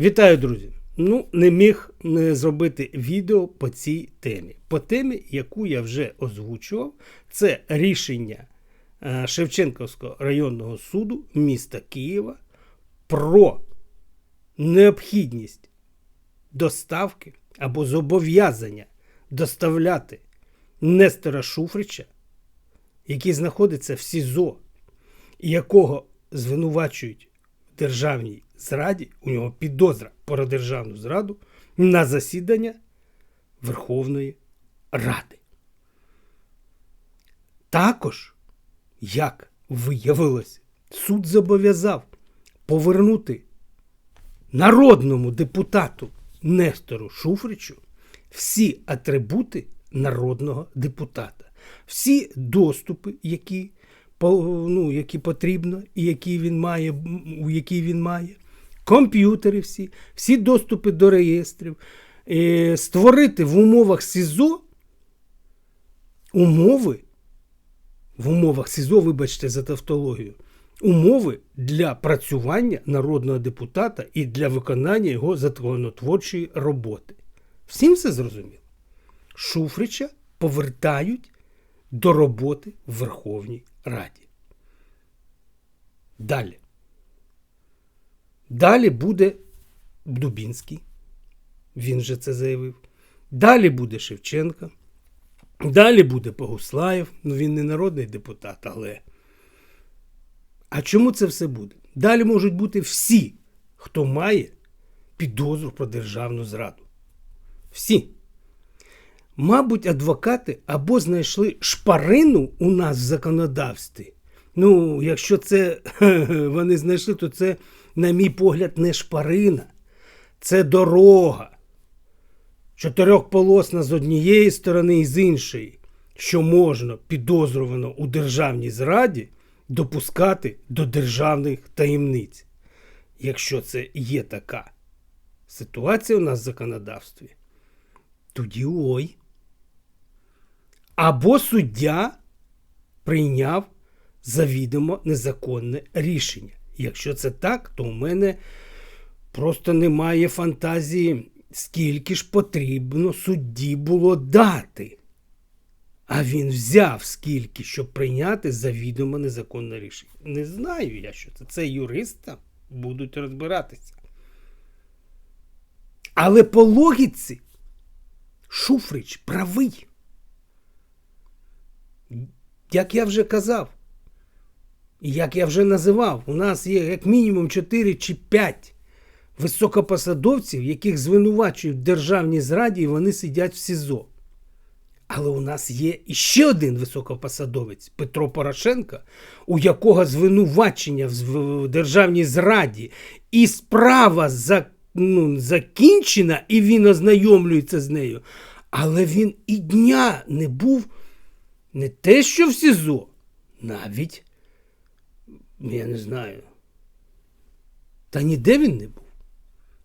Вітаю, друзі! Ну, не міг не зробити відео по цій темі. По темі, яку я вже озвучував, це рішення е, Шевченківського районного суду міста Києва про необхідність доставки або зобов'язання доставляти Нестора Шуфрича, який знаходиться в СІЗО, якого звинувачують державній зраді, у нього підозра про державну зраду на засідання Верховної Ради. Також, як виявилось, суд зобов'язав повернути народному депутату Нестору Шуфричу всі атрибути народного депутата, всі доступи, які ну, які потрібно, і які він має, у які він має, комп'ютери всі, всі доступи до реєстрів, е, створити в умовах СІЗО умови, в умовах СІЗО, вибачте, за тавтологію, умови для працювання народного депутата і для виконання його законотворчої роботи. Всім все зрозуміло. Шуфрича повертають до роботи в Верховній Раді. Далі. Далі буде Дубінський. Він вже це заявив. Далі буде Шевченка. Далі буде Богуслаєв. Ну він не народний депутат, але. А чому це все буде? Далі можуть бути всі, хто має підозру про державну зраду. Всі. Мабуть, адвокати або знайшли шпарину у нас в законодавстві. Ну, якщо це вони знайшли, то це, на мій погляд, не шпарина, це дорога. Чотирьохполосна з однієї сторони і з іншої, що можна підозрювано у державній зраді допускати до державних таємниць. Якщо це є така ситуація у нас в законодавстві, тоді ой. Або суддя прийняв завідомо незаконне рішення. Якщо це так, то у мене просто немає фантазії, скільки ж потрібно судді було дати. А він взяв скільки, щоб прийняти завідомо незаконне рішення. Не знаю я, що це. Це юриста будуть розбиратися. Але по логіці Шуфрич правий. Як я вже казав, як я вже називав, у нас є як мінімум 4 чи 5 високопосадовців, яких звинувачують в державній зраді, і вони сидять в СІЗО. Але у нас є іще один високопосадовець Петро Порошенко, у якого звинувачення в державній зраді, і справа за, ну, закінчена, і він ознайомлюється з нею. Але він і дня не був не те, що в СІЗО, навіть я не знаю. Та ніде він не був.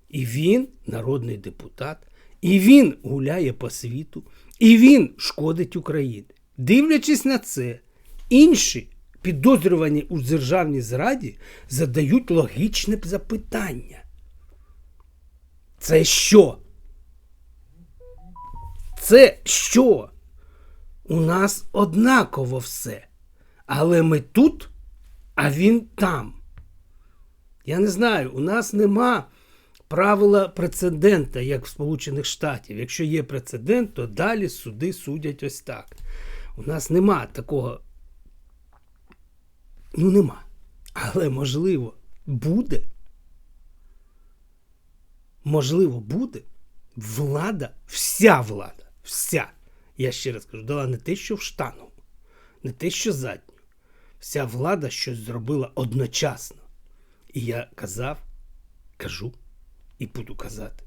І він народний депутат, і він гуляє по світу, і він шкодить Україні. Дивлячись на це, інші підозрювані у державній зраді задають логічне запитання. Це що? Це що? У нас однаково все. Але ми тут а він там. Я не знаю, у нас нема правила прецедента, як в Сполучених Штатів. Якщо є прецедент, то далі суди судять ось так. У нас нема такого. Ну, нема. Але можливо, буде. Можливо, буде. Влада, вся влада, вся. Я ще раз кажу, дала не те, що в штангу, не те, що задню вся влада щось зробила одночасно. І я казав, кажу і буду казати.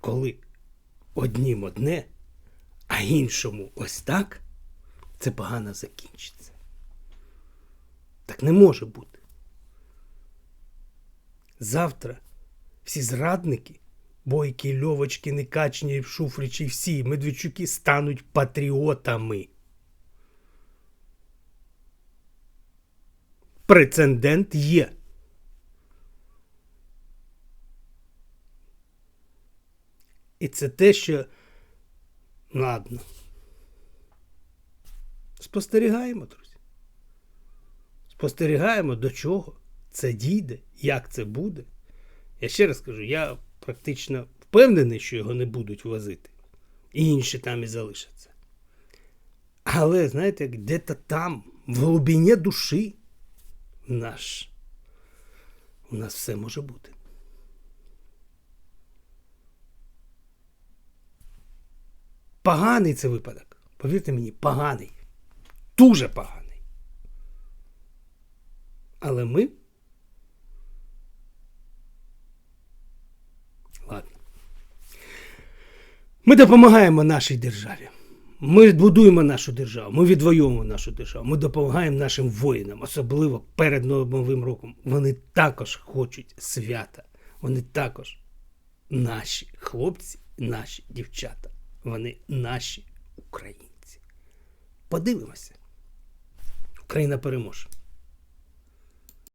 Коли однім одне, а іншому ось так, це погано закінчиться. Так не може бути. Завтра всі зрадники, Бойки, льовочки, некачні, Шуфричі, всі Медведчуки стануть патріотами. Прецедент є. І це те, що ладно. Спостерігаємо, друзі. Спостерігаємо, до чого це дійде, як це буде. Я ще раз кажу, я практично впевнений, що його не будуть возити. І інші там і залишаться. Але, знаєте, де-то там, в глибині душі, наш, у нас все може бути. Поганий це випадок. Повірте мені, поганий. Дуже поганий. Але ми. Ладно. Ми допомагаємо нашій державі. Ми будуємо нашу державу, ми відвоюємо нашу державу, ми допомагаємо нашим воїнам, особливо перед Новим роком. Вони також хочуть свята. Вони також наші хлопці, наші дівчата. Вони наші українці. Подивимося. Україна переможе.